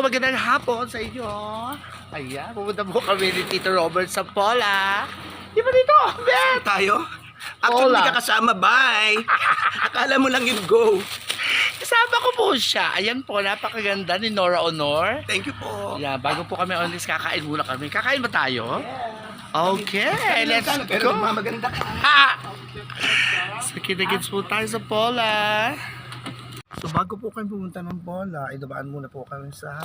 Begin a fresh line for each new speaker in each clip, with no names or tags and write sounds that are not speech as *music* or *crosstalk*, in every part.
magandang hapon sa inyo. Ayan, pupunta po kami ni Tito Robert sa Pola. Di ba dito? Bet!
Tayo? Actually,
Hola.
hindi ka kasama. Bye! *laughs* Akala mo lang yung go.
Kasama ko po siya. Ayan po, napakaganda ni Nora Honor.
Thank you po.
Yeah, bago po kami on this, kakain muna kami. Kakain ba tayo? Okay, let's
Pero
go.
magmamaganda ka. *laughs*
Ha! So, po tayo sa Pola. So, bago po kami pumunta ng Pola, ay dumaan muna po kami sa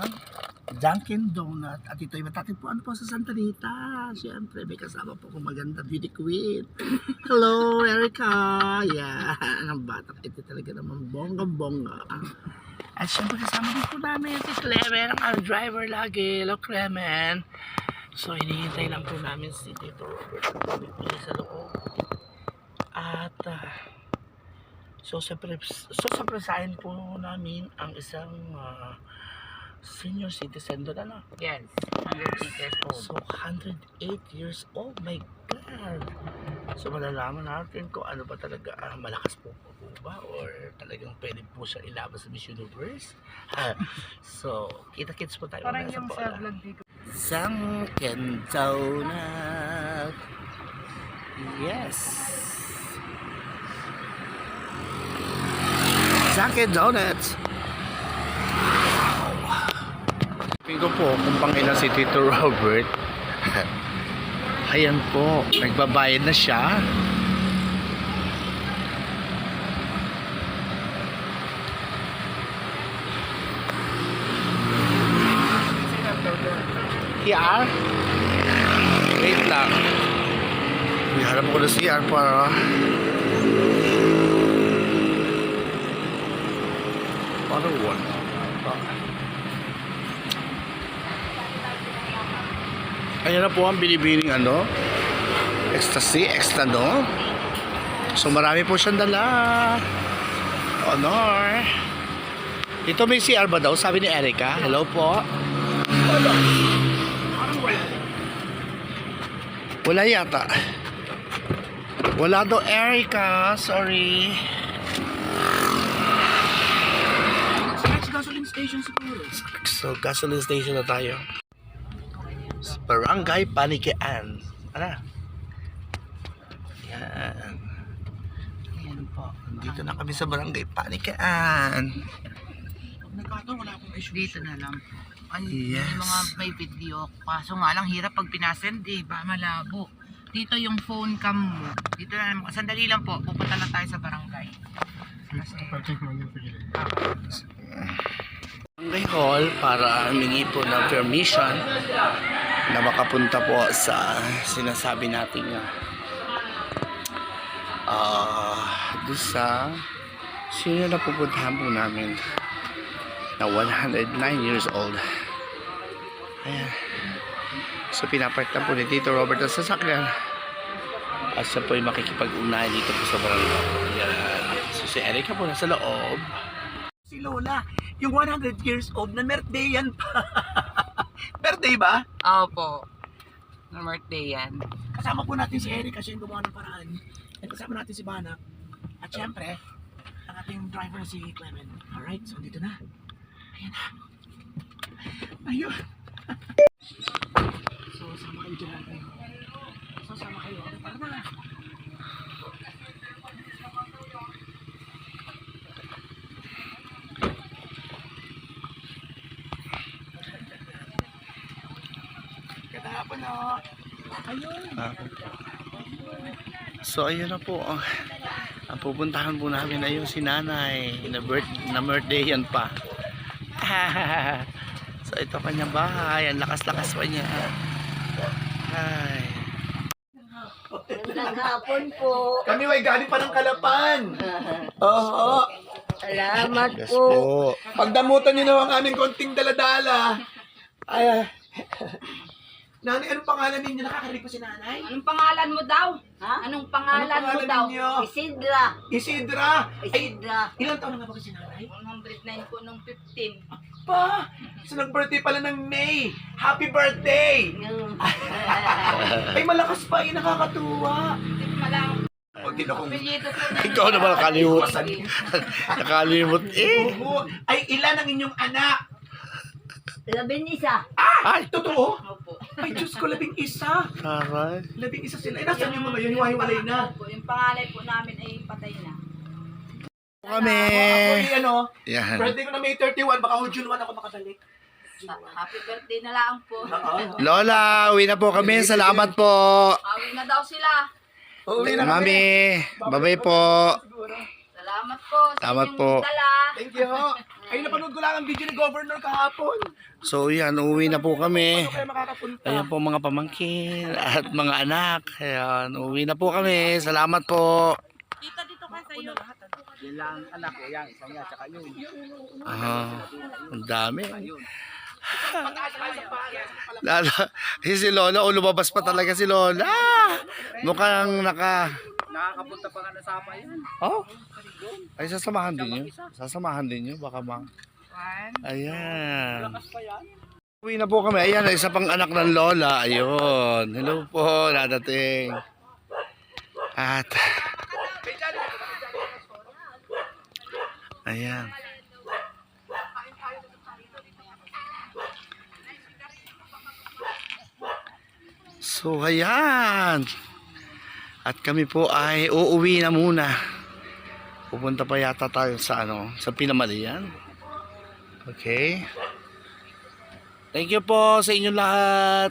Dunkin' Donut. At ito ay matatagpuan po sa Santa Rita. Siyempre, may kasama po kong maganda beauty queen. *laughs* Hello, Erica! Yan, ang batang ito talaga naman bongga-bongga. At siyempre kasama din po namin si Clement, ang driver lagi. Hello, Clement. So, hinihintay lang po namin si Tito Robert sa loob. At, ah, so, so, surprisehin po namin ang isang ah, senior citizen doon, ano?
Yes, 108 years old.
So, 108 years old. My God! So, malalaman natin kung ano ba talaga, ah, malakas po po po ba? Or talagang pwede po siya ilaban sa Miss Universe? Ah, so, kita-kits po tayo.
Parang yung sa vlog dito.
Sunken Donut. Yes. Sunken Donuts. Tingin ko po kung pang ilan si Tito Robert. *laughs* Ayan po, nagbabayad na siya. CR? Wait lang. Iharap ko na CR para... Wala pa. Ayan na po ang binibining ano. Ecstasy, extra no. So marami po siyang dala. Honor. Ito may CR ba daw? Sabi ni Erica. Hello po. Wala yata. Wala daw Erica. Sorry.
Sa gasoline station siguro.
So, gasoline station na tayo. Barangay Panikian. Ano? Yan. Yan po. Dito na kami sa Barangay Panikian.
Nagkataon, wala akong issue.
Dito na lang. Ay,
Yes.
may mga may video. Kaso nga lang, hirap pag pinasend eh. Ba, malabo. Dito yung phone cam mo. Dito na lang. Sandali lang po. Pupunta lang tayo sa barangay. Kasi,
Barangay Hall para humingi po ng permission na makapunta po sa sinasabi natin nga ah doon sa sino na pupuntahan po namin na 109 years old. Ayan. So pinapark na po ni Tito Robert ang sasakyan. At siya po ay makikipag-unahan dito po sa barangay. Ayan. So si Erica po nasa loob
Si Lola, yung 100 years old na birthday yan pa. *laughs* birthday ba?
Opo. Na birthday yan.
Kasama po natin si Eric kasi yung gumawa ng paraan. At kasama natin si Banak. At syempre, ang ating driver si Clement. Alright, so dito na. Ayan na. Ayun. *laughs* so, sama kayo dyan. So, sama kayo. Tara na. Katapon na. Ayun.
Ah. So ayun na po ang, ang pupuntahan po namin ay yung si nanay na, birth, na birthday yan pa *laughs* so ito kanyang bahay ang lakas-lakas pa niya ay
Magandang hapon po.
Kami ay galing pa ng Kalapan. Oo.
Salamat
yes
po.
po
Pagdamutan niyo na ang aming konting daladala. Ay, ah. Nanay, anong pangalan ninyo? Nakakarinig ko si nanay?
Anong pangalan mo daw? Ha? Anong pangalan,
Anong pangalan
mo daw?
ninyo?
Isidra.
Isidra. Ay,
Isidra.
ilang taon na nga ba si nanay?
109 po nung 15.
Pa! So, nag-birthday pala ng May. Happy birthday! *laughs* Ay, malakas pa. Ay, nakakatuwa.
malang
Huwag din akong... *laughs*
ikaw naman nakalimut nakalimut eh
Oo. Ay, ilan ang inyong anak?
Labing isa.
Ay!
Totoo?
Opo.
Ay, Diyos ko, labing isa.
Aray.
Labing isa sila. Eh, nasaan yung mga yun? Hiwa-hiwalay na.
Yung pangalay po namin ay patay na.
Kami.
Ako yung ano,
Yan.
birthday ko na May 31, baka ho June 1 ako makabalik.
Happy birthday na lang po.
Oo. *laughs*
Lola, uwi na po kami. Salamat po.
Awi na daw sila.
Uuwi na kami.
Mami, babay po.
Siguro.
Salamat po. sa
Salamat
inyong
po.
dala.
Thank you. *laughs* Ay, napanood ko lang ang video ni Governor kahapon.
So yan, uwi na po kami.
Paano makakapunta?
Ayan po mga pamangkin at mga anak. Ayan, uwi na po kami. Salamat po.
Tita, dito ka sa'yo.
Yan lang, anak ko. Yan, isang yan, tsaka yun.
Ah, ang dami. Lalo, eh, *laughs* si Lola, o lumabas pa talaga si Lola. Mukhang naka...
Nakakapunta pa nga na sapa yan.
Oh, ay sasamahan din nyo. Sasamahan din nyo, baka ma... Ayan. Uwi na po kami. Ayan, isa pang anak ng Lola. Ayun. Hello po, nadating. At... Ayan. So, ayan. At kami po ay uuwi na muna. Pupunta pa yata tayo sa ano, sa Pinamalian. Okay. Thank you po sa inyo lahat.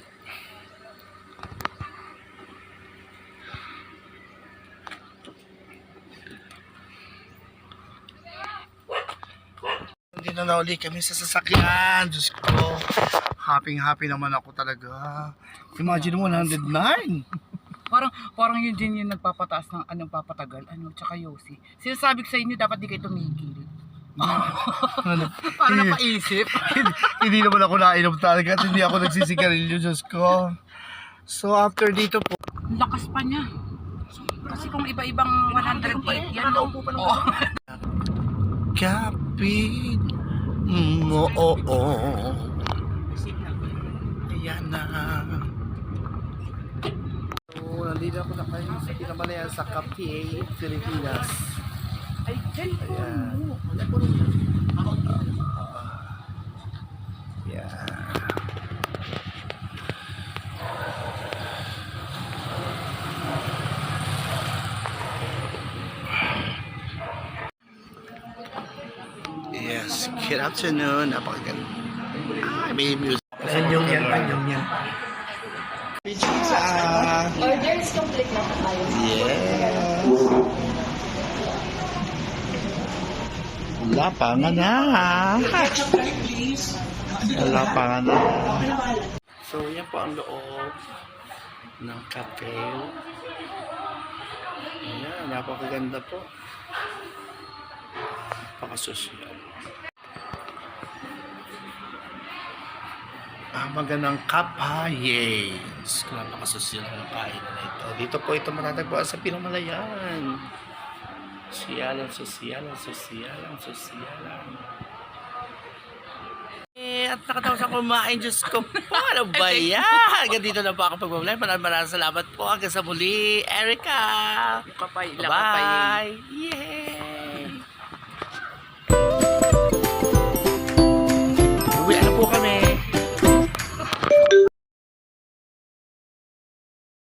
Hindi na nauli kami sa sasakyan. Diyos ko. Happy happy naman ako talaga. Imagine mo 109.
Parang, parang yun din yung nagpapataas ng anong papatagal, ano, tsaka Yossi. Sinasabi ko sa inyo, dapat di kayo tumigil. *laughs*
Ano?
Parang napaisip. *laughs*
hindi, hindi naman ako nainom talaga at hindi ako nagsisigarilyo, Diyos ko. So after dito po,
Ang lakas pa niya. Kasi kung iba-ibang 108 yan, no? *laughs* Oo.
kapit mo, oo. Ayan na. So, nandito ako na kayo sa pinamalayan sa Cape, Pilipinas.
Ay, cellphone mo.
Yeah. Yes, good afternoon. Napakaganda. Ah, may music.
Tanyong yan, tanyong yan.
Pizza.
Orders complete na po tayo.
Yes. Wala pa nga na. Wala pa nga na. So, yan po ang loob ng cafe. Ayan, napakaganda po. Napakasosyal. Ah, magandang kapayes. Napakasosyal ng kain na ito. Dito po ito matatagpuan sa Pinamalayan. Sosialan, sosialan, sosialan, sosialan. Eh, at nakatapos ako kumain, Diyos ko po, ano ba *laughs* yan? Hanggang dito na po ako pagbablay. Maraming maraming salamat po. Hanggang sa muli, Erica.
Kapay,
Bye-bye. Yay!